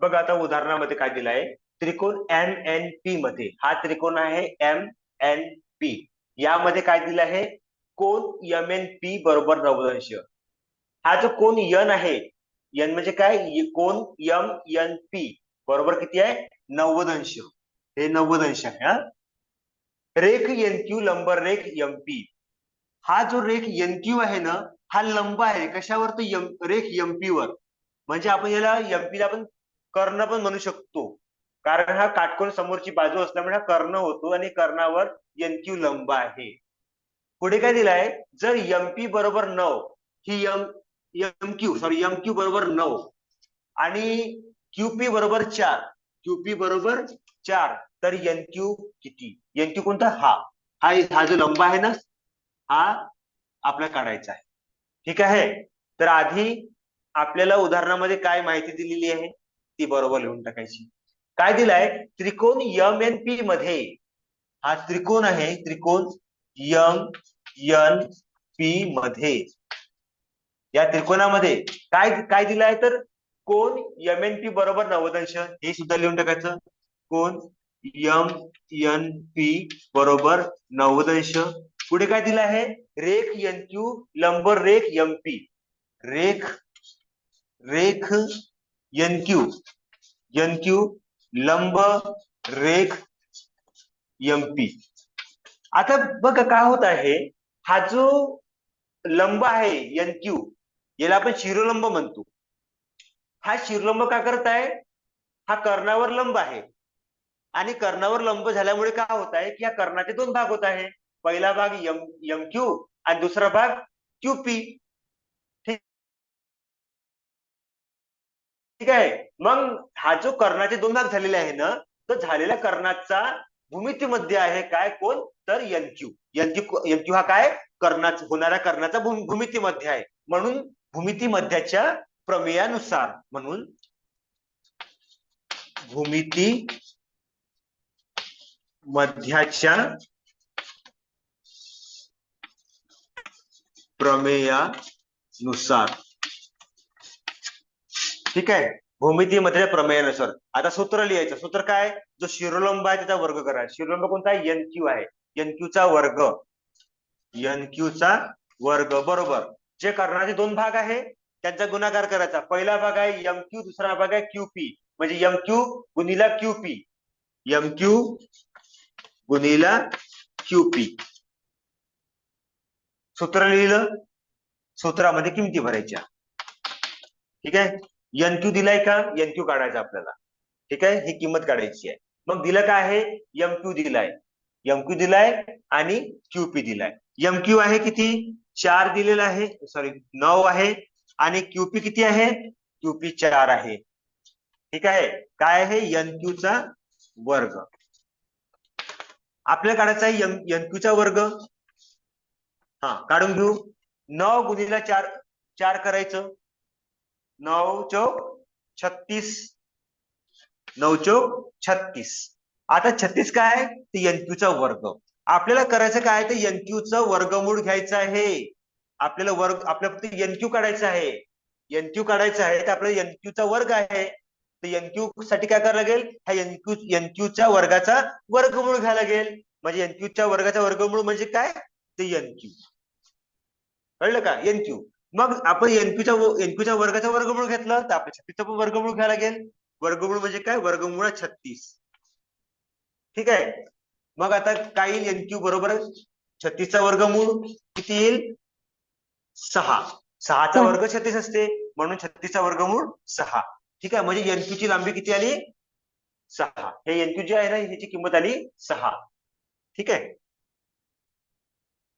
बघा आता उदाहरणामध्ये काय दिलं आहे त्रिकोण एम एन पी मध्ये. हा त्रिकोण आहे एम एन पी यामध्ये काय दिलं आहे? कोण एम एन पी बरोबर नवदंश. हा जो कोण यन आहे यन म्हणजे काय? कोण यम एन पी बरोबर किती आहे? नव्वदंश हे नव्वदंश आहे हा. रेख एन क्यू लंब रेख एम पी हा जो रेख एन क्यू आहे ना हा लंब आहे. कशावर? तर यम रेख एमपी वर. म्हणजे आपण याला एमपी ला आपण कर्ण पण म्हणू शकतो. कारण हा काटकोन समोरची बाजू असल्यामुळे हा कर्ण होतो आणि कर्णावर एनक्यू लंब आहे. पुढे काय दिलाय? जर यमपी बरोबर नऊ ही यम यमक्यू सॉरी यमक्यू बरोबर नऊ आणि क्यूपी बरोबर चार क्यूपी बरोबर चार तर यनक्यू किती? एन क्यू कोणता? हा. हा हा जो लंब आहे ना हा आपल्याला काढायचा आहे. ठीक आहे? तर आधी आपल्याला उदाहरणामध्ये काय माहिती दिलेली आहे? ती बरोबर लिहून टाकायची. काय दिलाय? त्रिकोण यम एन पी मध्ये. हा त्रिकोण आहे त्रिकोण यम एन पी मध्ये. या त्रिकोणामध्ये काय काय दिलाय तर? कोण यम एन पी बरोबर नव्वद हे सुद्धा लिहून टाकायचं. कोण यम एन पी बरोबर नव्वद पुढे काय दिलं आहे रेख एन क्यू लंब रेख एम पी. रेख रेख एनक्यू एनक्यू लंब रेख यमपी आता बघा काय होत आहे. हा जो लंब आहे एनक्यू याला आपण शिरोलंब म्हणतो. हा शिरोलंब का करत आहे? हा कर्णावर लंब आहे. आणि कर्णावर लंब झाल्यामुळे काय होत आहे की या कर्णाचे दोन भाग होत आहे. पहिला भाग यम यमक्यू आणि दुसरा भाग क्यूपी ठीक आहे? मग हा जो कर्णाचे दोन भाग झालेले आहे ना तर झालेल्या कर्णाचा भूमितीमध्ये आहे काय? कोण? तर एन क्यू एन हा काय? कर्णाच होणाऱ्या कर्णाचा भूमितीमध्ये आहे. म्हणून भूमिती मध्याच्या प्रमेयानुसार म्हणून भूमिती मध्याच्या प्रमेयानुसार. ठीक आहे? भूमितीमध्ये प्रमेयानुसार. आता सूत्र लिहायचं. सूत्र काय? जो शिरोलंब आहे त्याचा वर्ग करा. शिरोलंब कोणता? आहे एन क्यू आहे. एन क्यू चा वर्ग. एन क्यू चा वर्ग. बरोबर. जे कर्णाचे दोन भाग आहे त्यांचा गुणाकार करायचा. पहिला भाग आहे एम क्यू दुसरा भाग आहे क्यू पी म्हणजे एम क्यू गुणिला क्यू पी एम क्यू गुणिला क्यू पी सूत्र लिहिलं? सूत्रामध्ये किमती भरायच्या. ठीक आहे? एनक्यू दिलाय का? एन क्यू काढायचा आपल्याला. ठीक आहे? ही किंमत काढायची आहे. मग दिलं काय आहे? एमक्यू दिलाय. एमक्यू दिलाय आणि क्यूपी दिलाय. एमक्यू आहे किती? चार दिलेला आहे. सॉरी नऊ आहे. आणि क्यूपी किती आहे? क्यूपी चार आहे. ठीक आहे? काय आहे? एनक्यूचा चा वर्ग. आपल्याला काढायचा आहे एनक्यूचा चा वर्ग. हा काढून घेऊ. नऊ गुणिला चार चार करायचं. नऊ चौक छत्तीस. नऊ चौक छत्तीस. आता छत्तीस काय? आहे ते एनक्यू चा वर्ग. आपल्याला करायचं काय? तर एनक्यू वर्गमूळ घ्यायचं आहे. आपल्याला वर्ग आपल्याला फक्त एनक्यू काढायचं आहे. एनक्यू काढायचं आहे तर आपल्याला एनक्यू चा वर्ग आहे. तर एनक्यू साठी काय करावं लागेल? हा एनक्यू एनक्यू च्या वर्गाचा वर्गमूळ घ्यावं लागेल. म्हणजे एनक्यू च्या वर्गाचा वर्गमूळ म्हणजे काय? ते एनक्यू कळलं का? एनक्यू मग आपण एनक्यूच्या एनक्यूच्या वर्गाचा वर्गमूळ घेतलं तर आपल्या छत्तीसचा पण वर्गमूळ घ्यायला लागेल. वर्गमूळ म्हणजे काय? वर्गमूळ छत्तीस. ठीक आहे? मग आता काय येईल एनक्यू बरोबर? छत्तीसचा वर्गमूळ किती येईल? सहा. सहाचा वर्ग छत्तीस असते म्हणून छत्तीसचा वर्गमूळ सहा. ठीक आहे? म्हणजे एनक्यू ची लांबी किती आली? सहा. हे एनक्यू जे आहे ना ह्याची किंमत आली सहा. ठीक आहे?